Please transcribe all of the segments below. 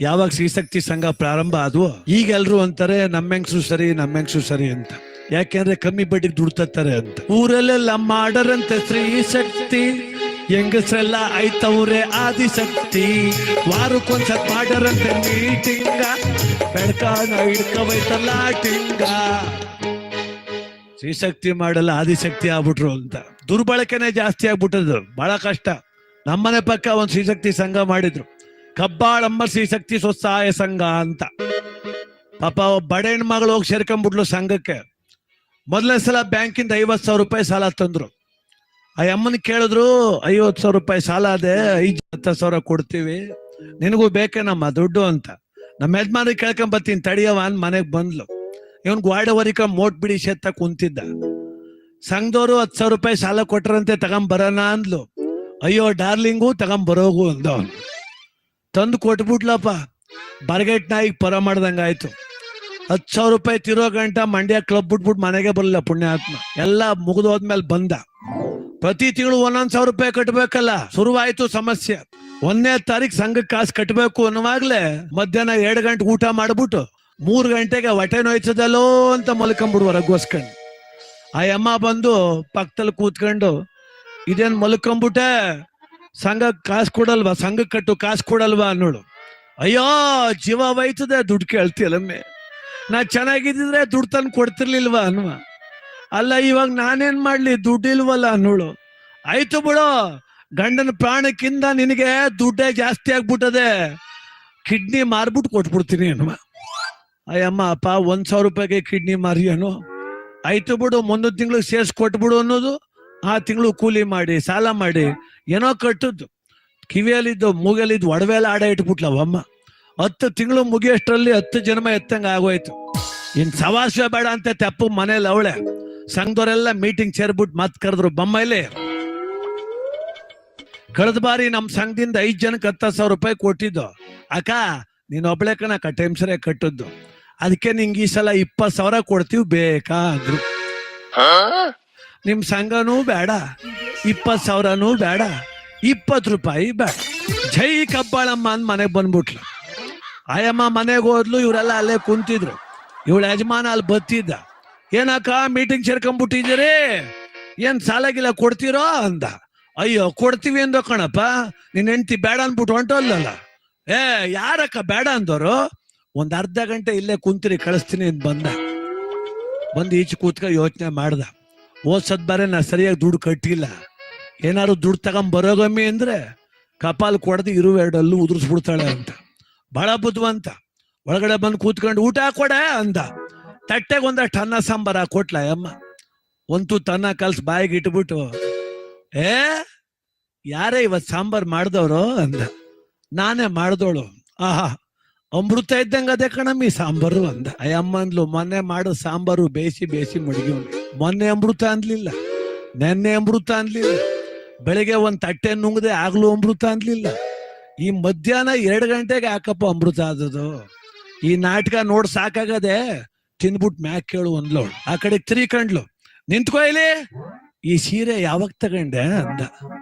ಯಾವಾಗ ಶ್ರೀಶಕ್ತಿ ಸಂಘ ಪ್ರಾರಂಭ ಆದ್ವು ಈಗ ಎಲ್ರು ಅಂತಾರೆ ನಮ್ಮ ಹೆಂಗ್ಸು ಸರಿ ನಮ್ಮ ಹೆಂಗ್ಸು ಸರಿ ಅಂತ. ಯಾಕೆಂದ್ರೆ ಕಮ್ಮಿ ಬಡ್ಡಿಗೆ ದುಡ್ತಾರೆ ಅಂತ. ಊರಲ್ಲೆಲ್ಲ ಮಾಡರಂತೆ ಶ್ರೀಶಕ್ತಿ ಹೆಂಗಸ್ರೆಲ್ಲ ಆಯ್ತವ್ರೆ, ಆದಿಶಕ್ತಿ. ವಾರಕ್ಕೊಂದ್ಸತ್ ಮಾಡರಂತೆ ಮೀಟಿಂಗ ಬೆಳ್ಕಾಣ ಹಿಡ್ಕವೈತಲ್ಲ ಟಿಂಗ. ಶ್ರೀಶಕ್ತಿ ಮಾಡಲ್ಲ, ಆದಿಶಕ್ತಿ ಆಗ್ಬಿಟ್ರು ಅಂತ. ದುರ್ಬಳಕೆನೇ ಜಾಸ್ತಿ ಆಗ್ಬಿಟ್ಟದ್ರು ಬಹಳ ಕಷ್ಟ. ನಮ್ಮನೆ ಪಕ್ಕ ಒಂದು ಶ್ರೀಶಕ್ತಿ ಸಂಘ ಮಾಡಿದ್ರು. ಕಬ್ಬಾಳಮ್ಮ ಶ್ರೀಶಕ್ತಿ ಸ್ವಸಹಾಯ ಸಂಘ ಅಂತ. ಪಾಪ ಬಡ ಹೆಣ್ಮಗಳು ಹೋಗಿ ಸೇರ್ಕೊಂಡ್ಬಿಟ್ಲು ಸಂಘಕ್ಕೆ. ಮೊದಲನೇ ಸಲ ಬ್ಯಾಂಕಿಂದ ಐವತ್ತು ಸಾವಿರ ರೂಪಾಯಿ ಸಾಲ ತಂದ್ರು. ಆ ಅಮ್ಮನ ಕೇಳಿದ್ರು, ಐವತ್ತು ಸಾವಿರ ರೂಪಾಯಿ ಸಾಲ ಅದೇ, ಐದು ಹತ್ತು ಸಾವಿರ ಕೊಡ್ತೀವಿ. ನಿನಗೂ ಬೇಕೇನಮ್ಮ ದುಡ್ಡು ಅಂತ. ನಮ್ಮ ಯಜಮಾನ ಕೇಳ್ಕೊಂಡ್ ಬರ್ತೀನಿ ತಡಿಯವ ಅಂದ್ ಮನೆಗ್ ಬಂದ್ಲು. ಇವನ್ ಗ್ವಾಡವರಿಕ ಮೋಟ್ ಬಿಡಿ ಶೆತ್ತ ಕುಂತಿದ್ದ. ಸಂಘದವರು ಹತ್ತು ಸಾವಿರ ರೂಪಾಯಿ ಸಾಲ ಕೊಟ್ರಂತೆ, ತಗೊಂಡ್ ಬರೋಣ ಅಂದ್ಲು. ಅಯ್ಯೋ, ಡಾರ್ಲಿಂಗು ತಗೊಂಡ್ ಬರೋಗು ಅಂದ ಅವ್ನು ತಂದು ಕೊಟ್ಬಿಟ್ಲಪ್ಪ. ಬರ್ಗೆಟ್ ನಾಯಿ ಪರ ಮಾಡ್ದಂಗ ಆಯ್ತು. ಹತ್ತು ಸಾವಿರ ರೂಪಾಯಿ ತಿರೋ ಗಂಟ ಮಂಡ್ಯ ಕ್ಲಬ್ ಬಿಟ್ಬಿಟ್ಟು ಮನೆಗೆ ಬರಲಿಲ್ಲ ಪುಣ್ಯಾತ್ಮ. ಎಲ್ಲ ಮುಗಿದೋದ್ಮೇಲೆ ಬಂದ. ಪ್ರತಿ ತಿಂಗಳು ಒಂದೊಂದು ಸಾವಿರ ರೂಪಾಯಿ ಕಟ್ಟಬೇಕಲ್ಲ ಶುರುವಾಯ್ತು ಸಮಸ್ಯೆ. ಒಂದನೇ ತಾರೀಕು ಸಂಘಕ್ಕೆ ಕಾಸು ಕಟ್ಟಬೇಕು ಅನ್ನುವಾಗ್ಲೇ ಮಧ್ಯಾಹ್ನ ಎರಡು ಗಂಟೆ ಊಟ ಮಾಡಿಬಿಟ್ಟು ಮೂರು ಗಂಟೆಗೆ ಹೊಟ್ಟೆ ನೋಯ್ತದಲ್ಲೋ ಅಂತ ಮಲ್ಕೊಂಬಿಡುವ ರಘುವಸ್ಕಂಡ್ ಆ ಅಮ್ಮ ಬಂದು ಪಕ್ಕದಲ್ಲಿ ಕೂತ್ಕೊಂಡು, ಇದೇನು ಮಲ್ಕೊಂಬಿಟ್ಟೆ? ಸಂಘಕ್ಕೆ ಕಾಸು ಕೊಡಲ್ವಾ? ಸಂಘ ಕಟ್ಟು ಕಾಸು ಕೊಡಲ್ವಾ ಅನ್ನೋಳು. ಅಯ್ಯೋ, ಜೀವ ಹೋಯ್ತದೆ, ದುಡ್ಡು ಕೇಳ್ತಿಯಲ್ಲಮ್ಮೆ ನಾ ಚೆನ್ನಾಗಿದ್ದಿದ್ರೆ ದುಡ್ಡು ತಂದು ಕೊಡ್ತಿರ್ಲಿಲ್ವಾ ಅನ್ವ. ಅಲ್ಲ, ಇವಾಗ ನಾನೇನ್ ಮಾಡ್ಲಿ? ದುಡ್ಡಿಲ್ವಲ್ಲ ಅನ್ನೋಳು. ಆಯ್ತು ಬಿಡು. ಗಂಡನ ಪ್ರಾಣಕ್ಕಿಂತ ನಿನಗೆ ದುಡ್ಡೇ ಜಾಸ್ತಿ ಆಗ್ಬಿಟ್ಟದೆ. ಕಿಡ್ನಿ ಮಾರ್ಬಿಟ್ಟು ಕೊಟ್ಬಿಡ್ತೀನಿ ಅನ್ವ. ಅಯ್ಯಮ್ಮ, ಅಪ್ಪ, ಒಂದ್ ಸಾವಿರ ರೂಪಾಯಿಗೆ ಕಿಡ್ನಿ ಮಾರಿ ಅನು. ಆಯ್ತು ಬಿಡು, ಮುಂದಿನ ತಿಂಗಳಿಗೆ ಸೇರ್ಸ್ ಕೊಟ್ಬಿಡು ಅನ್ನೋದು. ಆ ತಿಂಗಳು ಕೂಲಿ ಮಾಡಿ, ಸಾಲ ಮಾಡಿ. ಏನೋ ಕಟ್ಟದ್ದು ಕಿವಿಯಲ್ಲಿದ್ದು ಮೂಗಲಿದ್ದು ಒಡವೆಲ್ಲ ಆಡ ಇಟ್ಬಿಟ್ಲವಮ್ಮ ಹತ್ತು ತಿಂಗಳು ಮುಗಿಯಷ್ಟರಲ್ಲಿ ಹತ್ತು ಜನ್ಮ ಎತ್ತಂಗ ಆಗೋಯ್ತು. ಇನ್ ಸವಾಸ ಬೇಡ ಅಂತ ತೆಪ್ಪು ಮನೇಲಿ ಅವಳೆ. ಸಂಘದವರೆಲ್ಲ ಮೀಟಿಂಗ್ ಸೇರ್ಬಿಟ್ಟು ಮತ್ ಕರೆದ್ರು. ಬೊಮ್ಮೈಲಿ ಕಳೆದ ಬಾರಿ ನಮ್ಮ ಸಂಘದಿಂದ ಐದು ಜನಕ್ಕೆ ಹತ್ತು ಸಾವಿರ ರೂಪಾಯಿ ಕೊಟ್ಟಿದ್ದು. ಅಕ್ಕ, ನೀನು ಒಬ್ಳೆ ಕಣ ಟೈಮ್ಸರೇ ಕಟ್ಟದ್ದು. ಅದಕ್ಕೆ ನಿಂಗೆ ಈ ಸಲ ಇಪ್ಪತ್ ಸಾವಿರ ಕೊಡ್ತೀವಿ ಬೇಕಾ ಅಂದ್ರು ನಿಮ್ ಸಂಘನೂ ಬೇಡ ಇಪ್ಪತ್ ಸಾವಿರನೂ ಬೇಡ ಇಪ್ಪತ್ ರೂಪಾಯಿ ಬೇಡ. ಜೈ ಕಬ್ಬಾಳಮ್ಮ ಅಂದ್ ಮನೆಗೆ ಬಂದ್ಬಿಟ್ಲು. ಆಯಮ್ಮ ಮನೆಗೆ ಹೋದ್ಲು, ಇವರೆಲ್ಲ ಅಲ್ಲೇ ಕುಂತಿದ್ರು. ಇವಳ ಯಜಮಾನ ಅಲ್ಲಿ ಬತ್ತಿದ್ದ. ಏನಕ್ಕ ಮೀಟಿಂಗ್ ಸೇರ್ಕೊಂಡ್ಬಿಟ್ಟಿದ್ದೀರಿ? ಏನ್ ಸಾಲ ಗಿಲ ಕೊಡ್ತೀರೋ ಅಂದ. ಅಯ್ಯೋ, ಕೊಡ್ತೀವಿ ಅಂದೋ ಕಣಪ್ಪ. ನಿನ್ನ ಹೆಂಡ್ತಿ ಬೇಡ ಅನ್ಬಿಟ್ಟು ಹೊಂಟೋಲ್ಲಲ್ಲ ಏ, ಯಾರಕ್ಕ ಬೇಡ ಅಂದವರು ಒಂದ್ ಅರ್ಧ ಗಂಟೆ ಇಲ್ಲೇ ಕುಂತಿರಿ, ಕಳಿಸ್ತೀನಿ ಅಂತ ಬಂದ. ಬಂದು ಈಚೆ ಕೂತ್ಕ ಯೋಚನೆ ಮಾಡ್ದ. ಓದ್ಸದ್ ಬಾರೆ ನಾ ಸರಿಯಾಗಿ ದುಡ್ಡು ಕಟ್ಟಿಲ್ಲ. ಏನಾದ್ರು ದುಡ್ಡು ತಗೊಂಡ್ ಬರೋಗಮ್ಮಿ ಅಂದ್ರೆ ಕಪಾಲ್ ಕೊಡದು ಇರುವೆರಡಲ್ಲೂ ಉದುರಿಸ್ಬಿಡ್ತಾಳೆ ಅಂತ. ಬಹಳ ಬುದ್ಧಿವಂತ. ಒಳಗಡೆ ಬಂದು ಕೂತ್ಕೊಂಡು ಊಟ ಕೊಡೆ ಅಂದ. ತಟ್ಟೆಗೆ ಒಂದಷ್ಟು ಅನ್ನ ಸಾಂಬಾರ ಕೊಟ್ಲ ಅಮ್ಮ. ಒಂದು ತನ್ನ ಕಲ್ಸ್ ಬಾಯಿಗೆ ಇಟ್ಬಿಟ್ಟು, ಏ, ಯಾರೇ ಇವತ್ ಸಾಂಬಾರ್ ಮಾಡ್ದವ್ರು? ಅಂದ. ನಾನೇ ಮಾಡ್ದೋಳು. ಆಹಾ, ಅಮೃತ ಇದ್ದಂಗ ಅದೇ ಕಣಮ್ಮಿ, ಸಾಂಬಾರು. ಅಂದ. ಅಯ್ಯಮ್ಮ ಅಂದ್ಲು, ಮೊನ್ನೆ ಮಾಡೋ ಸಾಂಬಾರು, ಬೇಯಿಸಿ ಬೇಯಿಸಿ, ಮಡಗಿ. ಮೊನ್ನೆ ಅಮೃತ ಅನ್ಲಿಲ್ಲ, ನೆನ್ನೆ ಅಮೃತ ಅನ್ಲಿಲ್ಲ, ಬೆಳಿಗ್ಗೆ ಒಂದ್ ತಟ್ಟೆ ನುಂಗದೆ ಆಗ್ಲೂ ಅಮೃತ ಅನ್ಲಿಲ್ಲ. ಈ ಮಧ್ಯಾಹ್ನ ಎರಡ್ ಗಂಟೆಗೆ ಯಾಕಪ್ಪ ಅಮೃತ ಆದದು ಈ ನಾಟಕ ನೋಡ್ ಸಾಕಾಗದೆ ತಿಂದ್ಬಿಟ್ ಮ್ಯಾಕ್ ಕೇಳು ಅಂದ್ಲವಳು. ಆ ಕಡೆ ತಿರ್ಕಂಡ್ಲು ನಿಂತ್ಕೋ ಇಲ್ಲಿ. ಈ ಸೀರೆ ಯಾವಾಗ ತಗೊಂಡೆ ಅಂದ.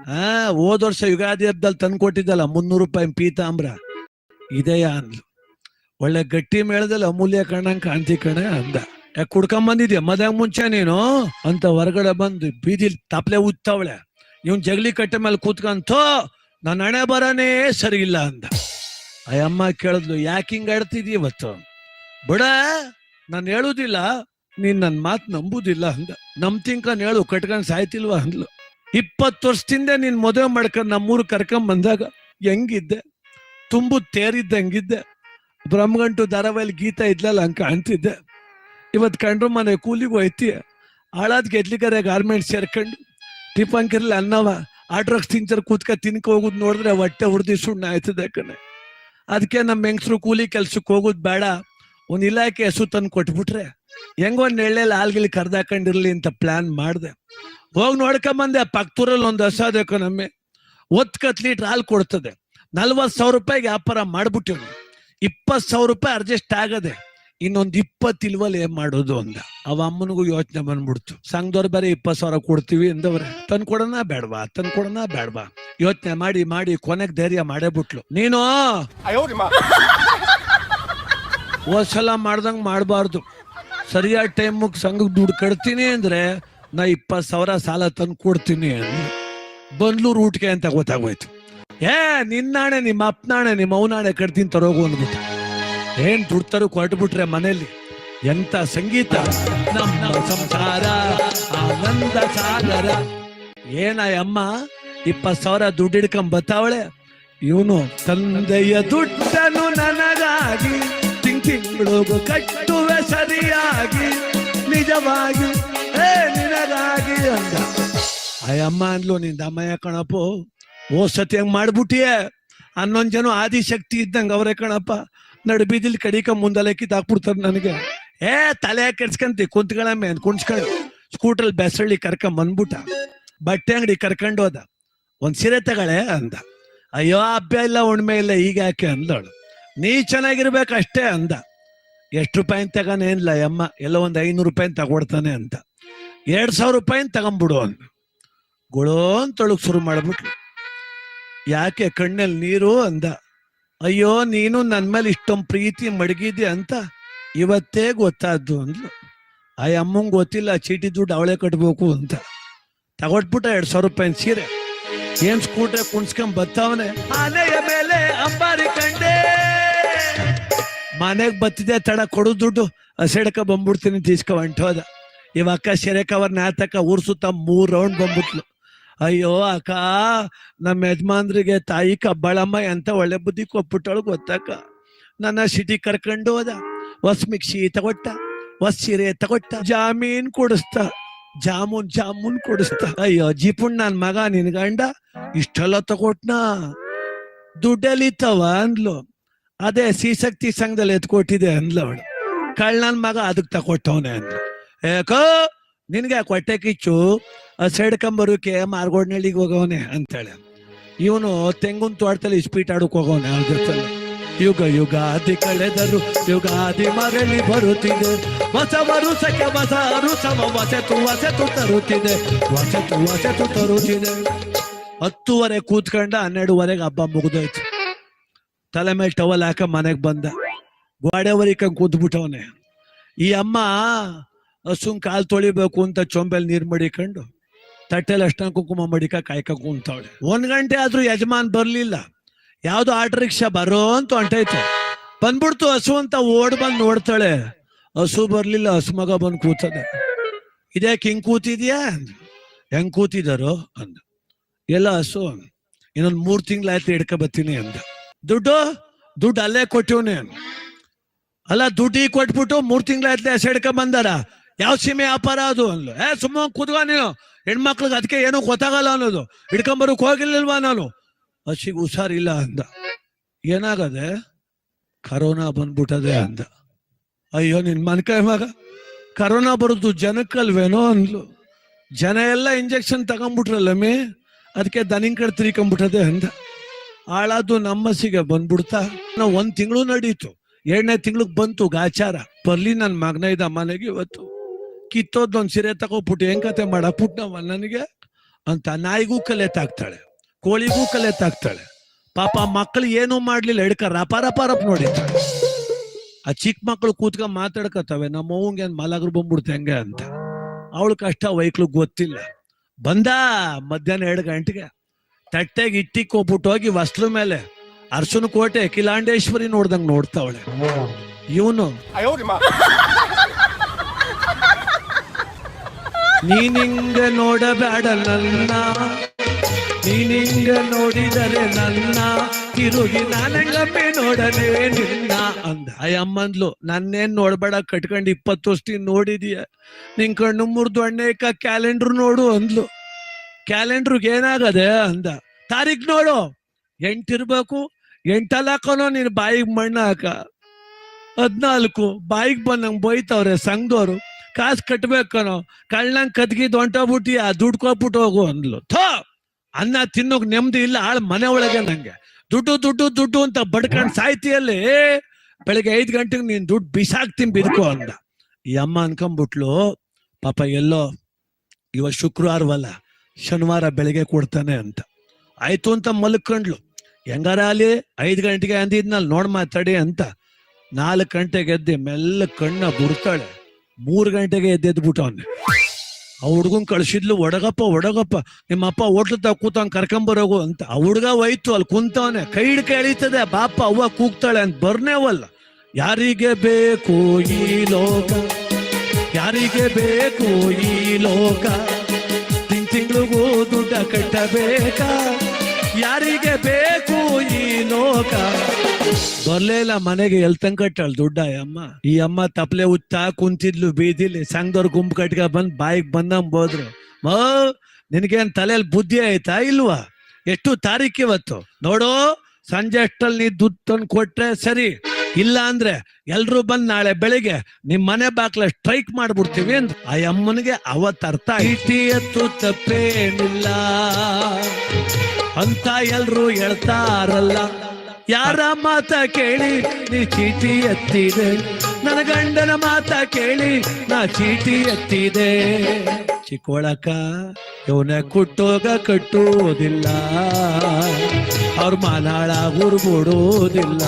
ಆ, ಹೋದ್ ವರ್ಷ ಯುಗಾದಿ ಹಬ್ಬದಲ್ಲಿ ತಂದು ಕೊಟ್ಟಿದ್ದಲ್ಲ ಮುನ್ನೂರು ರೂಪಾಯಿ ಪೀತಾಂಬ್ರ. ಇದೆಯಾ ಅಂದ್ಲು. ಒಳ್ಳೆ ಗಟ್ಟಿ ಮೇಳದಲ್ಲಿ ಅಮೂಲ್ಯ ಕಣ್ಣಂಗ್ ಕಾಣ್ತಿ ಕಣ ಅಂದ. ಯಾಕೆ ಕುಡ್ಕೊಂಡ್ ಬಂದಿದ್ಯಾ? ಮದ್ಯಾಗ ಮುಂಚೆ ನೀನು? ಅಂತ ಹೊರಗಡೆ ಬಂದು ಬೀದಿಲ್ ತಪ್ಲೆ ಉತ್ತವಳೆ. ಇವನ್ ಜಗಲಿ ಕಟ್ಟೆ ಮೇಲೆ ಕೂತ್ಕಂತೋ ನನ್ನ ಹಣೆ ಬರನೇ ಸರಿ ಇಲ್ಲ ಅಂದ. ಆ ಅಮ್ಮ ಕೇಳಿದ್ಲು, ಯಾಕೆ ಹಿಂಗ ಆಡ್ತಿದ್ಯ ಇವತ್ತು? ಬಿಡ, ನಾನು ಹೇಳುದಿಲ್ಲ, ನೀನ್ ನನ್ ಮಾತು ನಂಬುದಿಲ್ಲ ಅಂದ. ತಿಂಕ ಹೇಳು, ಕಟ್ಕೊಂಡ್ ಸಾಯ್ತಿಲ್ವಾ ಅಂದ್ಲು. ಇಪ್ಪತ್ತು ವರ್ಷದಿಂದ ನೀನ್ ಮದುವೆ ಮಾಡ್ಕೊಂಡ್ ನಮ್ಮೂರು ಕರ್ಕೊಂಡ್ ಬಂದಾಗ ಹೆಂಗಿದ್ದೆ? ತುಂಬು ತೇರಿದ್ದಂಗಿದ್ದೆ. ಬ್ರಹ್ಮಗಂಟು ಧಾರಾವಾಹಿಲಿ ಗೀತಾ ಇದ್ಲಲ್ಲ ಅಂಕ ಕಾಣ್ತಿದ್ದೆ. ಇವತ್ ಕಂಡ್ರು ಮನೆ ಕೂಲಿಗೆ ಹೋಯ್ತಿ ಹಾಳಾದ್ ಗೆದ್ಲಿಕರೆ ಗಾರ್ಮೆಂಟ್ಸ್ ಸೇರ್ಕೊಂಡು ಟಿಪಂಕಿರ್ಲಿ ಅನ್ನವ ಆಟ್ರಕ್ಸ್ ತಿಂಚರ್ ಕೂತ್ಕ ತಿನ್ಕ ಹೋಗುದು ನೋಡಿದ್ರೆ ಹೊಟ್ಟೆ ಹುಡ್ದಿ ಸುಣ್ಣ ಆಯ್ತದೆ ಕಣೆ. ಅದಕ್ಕೆ ನಮ್ಮ ಹೆಂಗಸ್ರು ಕೂಲಿ ಕೆಲ್ಸಕ್ಕೆ ಹೋಗುದ್ ಬೇಡ. ಒಂದು ಇಲಾಖೆ ಹೆಸರು ತಂದು ಕೊಟ್ಬಿಟ್ರೆ ಹೆಂಗೋ ನೆಳ್ಳೆಲ್ಲಿ ಹಾಲ್ಗಿಲಿ ಕರ್ದಾಕೊಂಡಿರ್ಲಿ ಅಂತ ಪ್ಲಾನ್ ಮಾಡ್ದೆ. ಹೋಗಿ ನೋಡ್ಕೊಂಬಂದೆ ಪಕ್ತೂರಲ್ಲಿ ಒಂದು ಹಸ ಅದಕ್ಕೆ ನಮ್ಮೆ ಒತ್ಕತ್ ಲೀಟ್ರ್ ಹಾಲು ಕೊಡ್ತದೆ. ನಲ್ವತ್ ಸಾವಿರ ರೂಪಾಯಿಗೆ ವ್ಯಾಪಾರ ಮಾಡ್ಬಿಟ್ಟಿವ್ ಇಪ್ಪತ್ತು ಸಾವಿರ ರೂಪಾಯಿ ಅಡ್ಜಸ್ಟ್ ಆಗದೆ. ಇನ್ನೊಂದು ಇಪ್ಪತ್ತು ಇಲ್ವಲ್ಲ ಏನ್ ಮಾಡೋದು ಅಂದ. ಅವ ಅಮ್ಮನಿಗೂ ಯೋಚನೆ ಬಂದ್ಬಿಡ್ತು. ಸಂಘದವ್ರು ಬೇರೆ ಇಪ್ಪತ್ತು ಸಾವಿರ ಕೊಡ್ತೀವಿ ಅಂದವ್ರೆ ತಂದು ಕೊಡೋಣ ಬೇಡವಾ? ತಂದು ಕೊಡೋಣ ಬೇಡವಾ? ಯೋಚನೆ ಮಾಡಿ ಮಾಡಿ, ಕೊನೆಗೆ ಧೈರ್ಯ ಮಾಡೇ ಬಿಟ್ಲು ನೀನು? ಒಂದ್ಸಲ ಮಾಡ್ದಂಗ್ ಮಾಡಬಾರ್ದು. ಸರಿಯಾದ ಟೈಮ್ಗೆ ಸಂಘಕ್ಕೆ ದುಡ್ಡು ಕಟ್ತೀನಿ ಅಂದ್ರೆ ನಾ ಇಪ್ಪತ್ತು ಸಾವಿರ ಸಾಲ ತಂದು ಕೊಡ್ತೀನಿ ಬಂದ್ಲು ರೂಟ್ಗೆ ಅಂತ ಗೊತ್ತಾಗೋಯ್ತು. ಏ, ನಿನ್ನಾಣೆ ನಿಮ್ಮ ಅಪ್ಪನಾಣೆ ನಿಮ್ಮ ಅವನಾಣೆ ಕಟ್ತೀನಿ ತರೋಗು ಅಂದ್ಬಿಟ್ಟು. ಏನ್ ದುಡ್ತಾರು ಕೊರಟು ಬಿಟ್ರೆ ಮನೆಯಲ್ಲಿ ಎಂತ ಸಂಗೀತ? ನಮ್ಮ ಸಂಸಾರ, ಆನಂದ ಸಾಗರ. ಏನ ಅಮ್ಮ, ಇಪ್ಪತ್ತು ಸಾವಿರ ದುಡ್ಡು ಹಿಡ್ಕೊಂಡ್ ಬತ್ತಾವಳೆ? ಇವನು ತಂದೆಯ ದುಡ್ಡನು ನನಗಾಗಿ ತಿಂಗ್ ತಿಂಗಳಿಗೂ ಕಟ್ಟುವೆ ಸರಿಯಾಗಿ. ನಿಜವಾಗಿ ಏ ನಿನಗಾಗಿ ಅಂದ. ಅಯ್ಯಮ್ಮ ಅಂದ್ಲು, ನಿಂದ ಅಮ್ಮಯ್ಯ ಕಣಪ್ಪ, ಓ ಸತಿ ಹಂಗ್ ಮಾಡ್ಬಿಟ್ಟಿಯೇ? ಹನ್ನೊಂದ್ ಜನ ಆದಿಶಕ್ತಿ ಇದ್ದಂಗ ಅವರೇ ಕಣಪ್ಪ. ನಡು ಬೀದಿಲ್ ಕಡಿಕ ಮುಂದಲೆ ಕಿತ್ತಾಕ್ಬಿಡ್ತಾರೆ ನನಗೆ. ಏ, ತಲೆ ಕೆಡ್ಸ್ಕಂತಿ ಕುಂತ್ಗಳಮ್ಮೆ ಕುಣ್ಸ್ಕೊಂಡು ಸ್ಕೂಟ್ರಲ್ಲಿ ಬೆಸಳ್ಳಿ ಕರ್ಕೊಂಡ್ ಬಂದ್ಬಿಟ್ಟ. ಬಟ್ಟೆ ಅಂಗಡಿ ಕರ್ಕೊಂಡು ಹೋದ. ಒಂದ್ ಸೀರೆ ತಗಳೆ ಅಂದ. ಅಯ್ಯೋ, ಹಬ್ಬ ಇಲ್ಲ ಉಣ್ಮೆ ಇಲ್ಲ, ಈಗ ಯಾಕೆ ಅಂದಳು. ನೀ ಚೆನ್ನಾಗಿರ್ಬೇಕು ಅಷ್ಟೇ ಅಂದ. ಎಷ್ಟು ರೂಪಾಯಿ ತಗಾನೇನಿಲ್ಲ ಅಮ್ಮ? ಎಲ್ಲ ಒಂದು ಐನೂರು ರೂಪಾಯಿ ತಗೊಡ್ತಾನೆ ಅಂತ. ಎರಡ್ ಸಾವಿರ ರೂಪಾಯಿ ತಗೊಂಬಿಡು ಅಂದ. ಗುಳೋ ಅಂತೊಳಗ್ ಶುರು ಮಾಡ್ಬಿಟ್ಲು. ಯಾಕೆ ಕಣ್ಣಲ್ಲಿ ನೀರು ಅಂದ. ಅಯ್ಯೋ, ನೀನು ನನ್ನ ಮೇಲೆ ಇಷ್ಟೊಂದು ಪ್ರೀತಿ ಮಡಗಿದ್ದೆ ಅಂತ ಇವತ್ತೇ ಗೊತ್ತಾದ್ದು ಅಂದ್ಲು. ಆ ಅಮ್ಮಂಗೆ ಗೊತ್ತಿಲ್ಲ ಚೀಟಿ ದುಡ್ಡು ಅವಳೇ ಕಟ್ಬೇಕು ಅಂತ. ತಗೊಟ್ಬಿಟ್ಟ ಎರಡು ಸಾವಿರ ರೂಪಾಯಿ ಸೀರೆ. ಏನ್ ಸ್ಕೂಟ್ರೆ ಕುಣ್ಸ್ಕೊಂಡ್ ಬತ್ತಾವನೆ? ಮನೆಯ ಮೇಲೆ ಅಂಬಾರಿ ಕಂಡೆ. ಮನೆಗೆ ಬತ್ತಿದೆ ತಡ, ಕೊಡು ದುಡ್ಡು. ಹಸೆಡ್ಕ ಬಂದ್ಬಿಡ್ತೀನಿ, ತೀಸ್ಕೊ ಹೊಂಟೋದ. ಇವ ಅಕ್ಕ ಸೆರೆ ಕವರ್ ನಾತಕ ಊರ್ ಸುತ್ತ ಮೂರ್ ರೌಂಡ್ ಬಂದ್ಬಿಟ್ಲು. ಅಯ್ಯೋ ಅಕ್ಕ, ನಮ್ಮ ಯಜಮಾನ್ರಿಗೆ ತಾಯಿ ಕಬ್ಬಾಳಮ್ಮ ಅಂತ ಒಳ್ಳೆ ಬುದ್ಧಿ ಕೊಟ್ಬಿಟ್ಟಳು ಗೊತ್ತಕ್ಕ? ನನ್ನ ಸಿಟಿ ಕರ್ಕೊಂಡು ಹೋದ, ಹೊಸ ಮಿಕ್ಸಿ ತಗೊಟ್ಟ, ಹೊಸ ಸೀರೆ ತಗೊಟ್ಟ, ಜಾಮೀನ್ ಕೊಡಿಸ್ತ, ಜಾಮೂನ್ ಜಾಮೂನ್ ಕೊಡಿಸ್ತ. ಅಯ್ಯೋ ಜೀಪುಣ್ ನನ್ ಮಗ, ನಿನ್ ಗಂಡ, ಇಷ್ಟೆಲ್ಲ ತಗೊಟ್ನಾ? ದುಡ್ಡಲ್ಲಿತ್ತವ ಅಂದ್ಲು. ಅದೇ ಸಿಸಕ್ತಿ ಸಂಘದಲ್ಲಿ ಎತ್ಕೊಟ್ಟಿದೆ ಅಂದ್ಲು ಅವಳು. ಕಳ್ಳನ್ ಮಗ ಅದಕ್ಕೆ ತಗೊಟ್ಟವನೆ ಅಂದ್ಲು. ಏಕೋ, ನಿನ್ಗೆ ಕೊಟ್ಟೆ ಕಿಚ್ಚು. ಸೈಡ್ಕಂಬರೋಕೆ ಮಾರ್ಗೋಡ್ನಳ್ಳಿಗೆ ಹೋಗವನೆ ಅಂತೇಳಿ. ಇವನು ತೆಂಗುನ್ ತೋಟದಲ್ಲಿ ಸ್ಪೀಟ್ ಆಡಕ್ ಹೋಗವನೆ ಅವ್ರ ಜೊತೆಲಿ ಯುಗ ಯುಗಾದಿ ಕಳೆದರು ಯುಗಾದಿ ಮರಳಿ ಬರುತ್ತಿದೆ. ಹೊಸ ವರುಷಕ್ಕೆ ಹೊಸ ಅರುಸಮ ವಸತು ವಸತು ತರುತ್ತಿದೆ. ವಸತು ವಸತು ತರುತ್ತಿದೆ. ಹತ್ತುವರೆ ಕೂತ್ಕೊಂಡ ಹನ್ನೆರಡುವರೆಗೆ ಹಬ್ಬ ಮುಗಿದೋಯ್ತು. ತಲೆ ಮೇಲೆ ಟವಲ್ ಹಾಕ ಮನೆಗೆ ಬಂದ. ಗೋಡೆ ಹೊರಿಕಂಗ್ ಕೂತ್ಬಿಟ್ಟವನೆ. ಈ ಅಮ್ಮ ಹಸುನ್ ಕಾಲು ತೊಳಿಬೇಕು ಅಂತ ಚೊಂಬೆಲ್ ನೀರು ಮಡಿಕೊಂಡು ತಟ್ಟೆಲಿ ಅಷ್ಟ ಕುಂಕುಮ ಮಡಿಕ ಕಾಯ್ಕ ಕುಂತವಳೆ. ಒಂದ್ ಗಂಟೆ ಆದ್ರೂ ಯಜಮಾನ್ ಬರ್ಲಿಲ್ಲ. ಯಾವ್ದು ಆಟೋ ರಿಕ್ಷಾ ಬರೋ ಅಂತ ಹೊಂಟೈತೆ. ಬಂದ್ಬಿಡ್ತು ಹಸು ಅಂತ ಓಡ್ ಬಂದ್ ನೋಡ್ತಾಳೆ. ಹಸು ಬರ್ಲಿಲ್ಲ, ಹಸು ಮಗ ಬಂದ್ ಕೂತದೆ. ಇದ್ಯಾಕೆ ಹಿಂಗ್ ಕೂತಿದ್ಯಾ? ಹೆಂಗ್ ಕೂತಿದಾರೋ ಅಂದ. ಎಲ್ಲ ಹಸು. ಇನ್ನೊಂದ್ ಮೂರ್ ತಿಂಗ್ಳಾಯ್ತು ಹಿಡ್ಕ ಬತ್ತೀನಿ ಅಂದ. ದುಡ್ಡು? ದುಡ್ಡು ಅಲ್ಲೇ ಕೊಟ್ಟಿವ್ನೆ. ಅಲ್ಲ, ದುಡ್ಡಿ ಕೊಟ್ಬಿಟ್ಟು ಮೂರ್ ತಿಂಗ್ಳಾಯ್ತು ಹಸು ಹಿಡ್ಕ ಬಂದಾರ? ಯಾವ ಸೀಮೆ ವ್ಯಾಪಾರ ಅದು ಅಲ್ಲ ಏ ಸುಮ್ಮ ಕೂತ್ಕೊ ನೀನು. ಹೆಣ್ಮಕ್ಳಿಗೆ ಅದಕ್ಕೆ ಏನೂ ಗೊತ್ತಾಗಲ್ಲ ಅನ್ನೋದು. ಹಿಡ್ಕೊಂಬರಕ್ ಹೋಗಿರ್ಲಿಲ್ವಾ ನಾನು? ಹಸಿಗೆ ಹುಷಾರಿಲ್ಲ ಅಂದ. ಏನಾಗದೆ? ಕರೋನಾ ಬಂದ್ಬಿಟ್ಟದೆ ಅಂದ. ಅಯ್ಯೋ, ನಿನ್ ಮನ್ಕಾಯ ಮಗ. ಕರೋನಾ ಬರೋದು ಜನಕ್ಕಲ್ವೇನೋ ಅಂದ್ಲು. ಜನ ಎಲ್ಲ ಇಂಜೆಕ್ಷನ್ ತಗೊಂಡ್ಬಿಟ್ರಲ್ಲಮ್ಮಿ ಅದಕ್ಕೆ ದನಿಂಗ್ ಕಡೆ ತಿರ್ಕೊಂಡ್ಬಿಟ್ಟದೆ ಅಂದ. ಆಳಾದು ನಮ್ಮಸಿಗೆ ಬಂದ್ಬಿಡ್ತಾ. ನಾವು ಒಂದ್ ತಿಂಗಳು ನಡೀತು. ಎರಡನೇ ತಿಂಗ್ಳಿಗೆ ಬಂತು ಗಾಚಾರ. ಬರ್ಲಿ ನನ್ನ ಮಗನ ಇದ್ದ ಮನೆಗೆ ಇವತ್ತು. ಕಿತ್ತೋದ್ ಒಂದ್ ಸಿರೆ ತಗೋಬಿಟ್ಟು ಹೆಂಗ್ ಕತೆ ಮಾಡಕ್ಬಿಟ್ನವ ನನಗೆ ಅಂತ ನಾಯಿಗೂ ಕಲೆ ತಾಕ್ತಾಳೆ ಕೋಳಿಗೂ ಕಲೆ ತಾಕ್ತಾಳೆ ಪಾಪ ಮಕ್ಕಳು ಏನೂ ಮಾಡ್ಲಿಲ್ಲ, ಹಿಡ್ಕ ರಪ ರಪ ರಪ್ ಆ ಚಿಕ್ಕ ಮಕ್ಕಳು ಕೂತ್ಕೊಂಡ್ ಮಾತಾಡ್ಕತ್ತವೆ ನಮ್ಮ ಅವಂಗೆ ಮಲಗರು ಬಂದ್ಬಿಡ್ತೆ ಹೆಂಗೆ ಅಂತ. ಅವಳ ಕಷ್ಟ ವೈಕ್ಳು ಗೊತ್ತಿಲ್ಲ. ಬಂದ ಮಧ್ಯಾಹ್ನ ಎರಡು ಗಂಟೆಗೆ ತಟ್ಟೆಗೆ ಇಟ್ಟಿಗೆ ಹೋಗ್ಬಿಟ್ಟು ಹೋಗಿ ವಸ್ತ್ರ ಮೇಲೆ ಅರ್ಶನ ಕೋಟೆ, ಕಿಲಾಂಡೇಶ್ವರಿ ನೋಡ್ದಂಗ್ ನೋಡ್ತಾವಳೆ. ಇವನು ನೀನಿಂಗ ನೋಡಬೇಡ ನನ್ನ. ನೀನಿಂಗ ನೋಡಿದರೆ ನನ್ನ. ತಿರುಗಿ ನಾನಂಗಮ್ಮೆ ನೋಡಲೇ ನಿನ್ನ. ಅಂದ ಅಯ್ಯಮ್ಮಂದ್ಲು ನನ್ನೇನ್ ನೋಡ್ಬೇಡ, ಕಟ್ಕೊಂಡು ಇಪ್ಪತ್ತು ವರ್ಷ ನೋಡಿದೀಯ. ನಿನ್ ಕಣ್ಣು ಮುರಿದು ಅಣ್ಣೇಕ ಕ್ಯಾಲೆಂಡರ್ ನೋಡು ಅಂದ್ಲು. ಕ್ಯಾಲೆಂಡ್ರಿಗೆ ಏನಾಗದೆ ಅಂದ. ತಾರೀಖ್ ನೋಡು. ಎಂಟಿರ್ಬೇಕು ಎಂಟಲ್ಲ ಹಾಕೋನೋ ನೀನ್ ಬಾಯಿಗೆ ಮಣ್ಣು ಹಾಕ. ಹದ್ನಾಲ್ಕು, ಬಾಯಿಗೆ ಬಂದಂಗೆ ಬೈತವ್ರೆ ಸಂಘದವ್ರು. ಕಾಸು ಕಟ್ಬೇಕನೋ ಕಳ್ಳಂಗ್ ಕದ್ಗಿದ್ ಹೊಂಟೋಗ್ಬಿಟ್ಟಿ ಆ ದುಡ್ಡು ಕೊಟ್ಬಿಟ್ಟು ಹೋಗು ಅಂದ್ಲು. ಥೋ! ಅನ್ನ ತಿನ್ನೋಕ್ ನೆಮ್ಮದಿ ಇಲ್ಲ, ಆಳ್ ಮನೆ ಒಳಗೆ ನಂಗೆ. ದುಡ್ಡು ದುಡ್ಡು ದುಡ್ಡು ಅಂತ ಬಡ್ಕಂಡ್ ಸಾಯ್ತಿಯಲ್ಲಿ, ಬೆಳಿಗ್ಗೆ ಐದ್ ಗಂಟೆಗೆ ನೀನ್ ದುಡ್ಡು ಬಿಸಾಕ್ತೀನಿ ಬಿದ್ಕೋ ಅಂದ. ಈ ಅಮ್ಮ ಅನ್ಕೊಂಬಿಟ್ಲು, ಪಾಪ ಎಲ್ಲೋ ಇವ ಶುಕ್ರವಾರವಲ್ಲ ಶನಿವಾರ ಬೆಳಿಗ್ಗೆ ಕೊಡ್ತಾನೆ ಅಂತ. ಆಯ್ತು ಅಂತ ಮಲ್ಕೊಂಡ್ಲು. ಹೆಂಗಾರ ಅಲ್ಲಿ? ಐದ್ ಗಂಟೆಗೆ ಅಂದಿದ್ನಲ್ ನೋಡ್ ಮಾತಾಡಿ ಅಂತ. ನಾಲ್ಕು ಗಂಟೆಗೆ ಎದ್ದೆ ಮೆಲ್ಲ ಕಣ್ಣ ಬುಡ್ತಾಳೆ ಮೂರ್ ಗಂಟೆಗೆ ಎದ್ದೆದ್ಬಿಟ್ಟವನೆ ಆ ಹುಡುಗನ್ ಕಳ್ಸಿದ್ಲು, ಒಡಗಪ್ಪ ಒಡಗಪ್ಪ ನಿಮ್ಮ ಅಪ್ಪ ಹೋಟ್ಲು ತಾವ ಕೂತವ್ ಕರ್ಕೊಂಬರೋಗು ಅಂತ. ಆ ಹುಡ್ಗ ಹೋಯ್ತು, ಅಲ್ಲಿ ಕುಂತವನೆ. ಕೈ ಹಿಡ್ಕ ಎಳೀತದೆ ಬಾಪ, ಅವ್ವ ಕೂಗ್ತಾಳೆ ಅಂತ. ಬರ್ನೇವಲ್ಲ ಯಾರಿಗೆ ಬೇಕು ಈ ಲೋಕ? ಯಾರಿಗೆ ಬೇಕು ಈ ಲೋಕ? ತಿಂಗ್ ತಿಂಗಳಿಗೂ ದುಡ್ಡ ಕಟ್ಟಬೇಕಾ? ಯಾರಿಗೆ ಬೇಕು ಈ ಲೋಕ? ಬರ್ಲೇ ಇಲ್ಲ ಮನೆಗೆ ಎಲ್ ತಂಗ ಕಟ್ಟಾಳ ದುಡ್ಡ ಅಮ್ಮ? ಈ ಅಮ್ಮ ತಪ್ಲೆ ಉತ್ತಾ ಕುಂತಿದ್ಲು ಬೀದಿಲಿ ಸಂಘದವ್ರ ಗುಂಪು ಕಟ್ಕ ಬಂದ್ ಬಾಯಿಗೆ ಬಂದಂಗ್ ಹೋದ್ರು. ಮೋ ನಿನಗೇನ್ ತಲೆಯಲ್ಲಿ ಬುದ್ಧಿ ಆಯ್ತಾ ಇಲ್ವಾ? ಎಷ್ಟು ತಾರೀಕು ಇವತ್ತು? ನೋಡು ಸಂಜೆ ಅಷ್ಟಲ್ಲಿ ನೀ ದುಡ್ಡು ತಂದು ಕೊಟ್ರೆ ಸರಿ. ಇಲ್ಲ ಅಂದ್ರೆ ಎಲ್ರು ಬಂದ್ ನಾಳೆ ಬೆಳಿಗ್ಗೆ ನಿಮ್ ಮನೆ ಬಾಕ್ಲ ಸ್ಟ್ರೈಕ್ ಮಾಡ್ಬಿಡ್ತೀವಿ ಅಂತ ಆ ಅಮ್ಮನಿಗೆ ಅವತ್ತರ್ಥ ಅರ್ಥ ಇಟಿ ಎತ್ತು ತಪ್ಪೇನಿಲ್ಲ ಅಂತ ಎಲ್ರು ಹೇಳ್ತಾರಲ್ಲ. ಯಾರ ಮಾತ ಕೇಳಿ ನೀ ಚೀಟಿ ಎತ್ತಿದೆ. ನನ್ನ ಗಂಡನ ಮಾತ ಕೇಳಿ ನಾ ಚೀಟಿ ಎತ್ತಿದೆ. ಚಿಕ್ಕೊಳಕ ಇವನ ಕುಟ್ಟೋಗ ಕಟ್ಟುವುದಿಲ್ಲ. ಅವ್ರ ಮಾನಾಳ ಉರ್ಬಿಡೋದಿಲ್ಲ